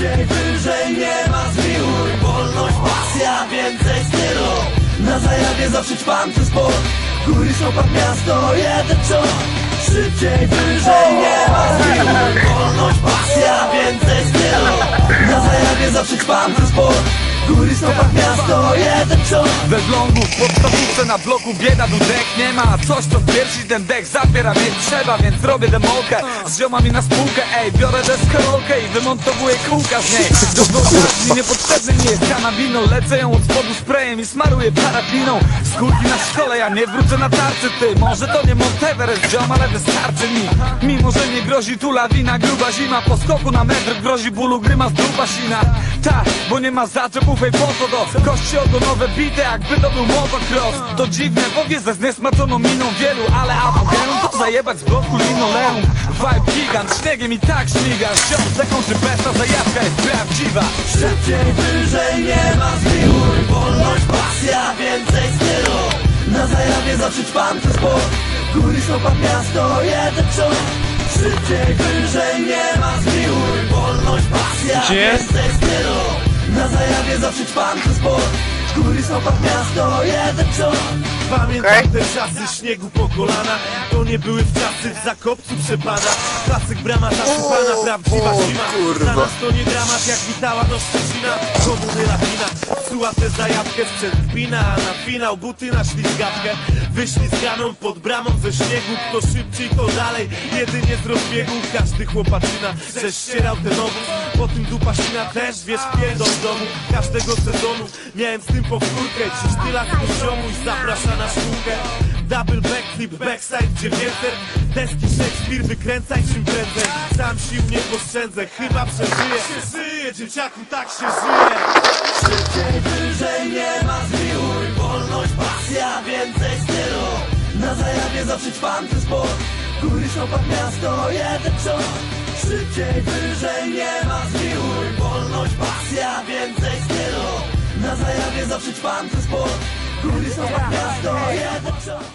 Szybciej, wyżej, nie ma zmiłuj. Wolność, pasja, więcej stylu. Na zajawie zawsze ćpam przez sport. Góry, szopak, miasto, jeden ciąg Szybciej, wyżej, nie ma zmiłuj Szopak, miasto, jeden ciąg We vlogu, w podstawówce na bloku bieda dudek. Nie ma coś co w piersi ten dek zabiera mnie trzeba Więc robię demolkę. Z ziomami na spółkę Ej, biorę deskorolkę i wymontowuję kółka z niej. Do wyobraźni niepotrzebny mi jest kanabino Lecę ją od spodu sprayem i smaruję parafiną Skórki na szkole, ja nie wrócę na tarczy Ty, może to nie Monteverest ziom, ale wystarczy mi. Mimo, że nie grozi tu lawina, gruba zima. Po skoku na metr grozi bólu gryma z gruba sina. Tak, bo nie ma zaczepów, ej po co to Kości ogonowe bite, jakby to był motocross To dziwne, bo wie ze zniesmaczoną miną wielu Ale apogeum to zajebać z bloku linoleum Vibe gigant, śniegiem i tak śmiga Ziom zakończy besta, zajawka jest prawdziwa. Szybciej, wyżej, nie ma zmiłuj Wolność, pasja, więcej stylu. Na zajawie zawsze ćpam przez sport Góry, szopak, miasto, jeden ciąg Szybciej, wyżej, nie ma zmiłuj Wolność, pasja, Gdzie? jest? więcej zajawie zawsze ćpam przez sport Góry, szopak, miasto, jeden ciąg Pamiętam Okej. te czasy śniegu po kolana. To nie były w czasy w Zakopcu przepana Klasyk brama zasypana, prawdziwa zima to nie dramat jak witała do Szczecina. Komuny lawina, psuła tę zajawkę Sprzęt kpina, a na finał buty na ślizgawkę. Wyślizganą pod bramą ze śniegu. Kto szybciej to dalej, jedynie z rozbiegu. Każdy chłopaczyna prześcierał ten obóz. Po tym dupasina też, wiesz, pierdol w domu. Każdego sezonu miałem z tym powtórkę. Dziś tyle z ziomuś zaprasza na szkółkę Double backflip, backside 900 Deski Shakespeare wykręcaj czym prędzej. Sam sił nie poszczędzę, chyba przeżyję. Się żyje, dzieciaku tak się żyje. Szybciej, wyżej, nie ma zmiłuj. Wolność, pasja, więcej stylu. Na zajawie zawsze przez sport. Góry, szopak, miasto, jeden ciąg Szybciej, wyżej, nie ma zmiłuj. Wolność, pasja, więcej stylu. Na zajawie zawsze przez sport ゴリスはパスタやった!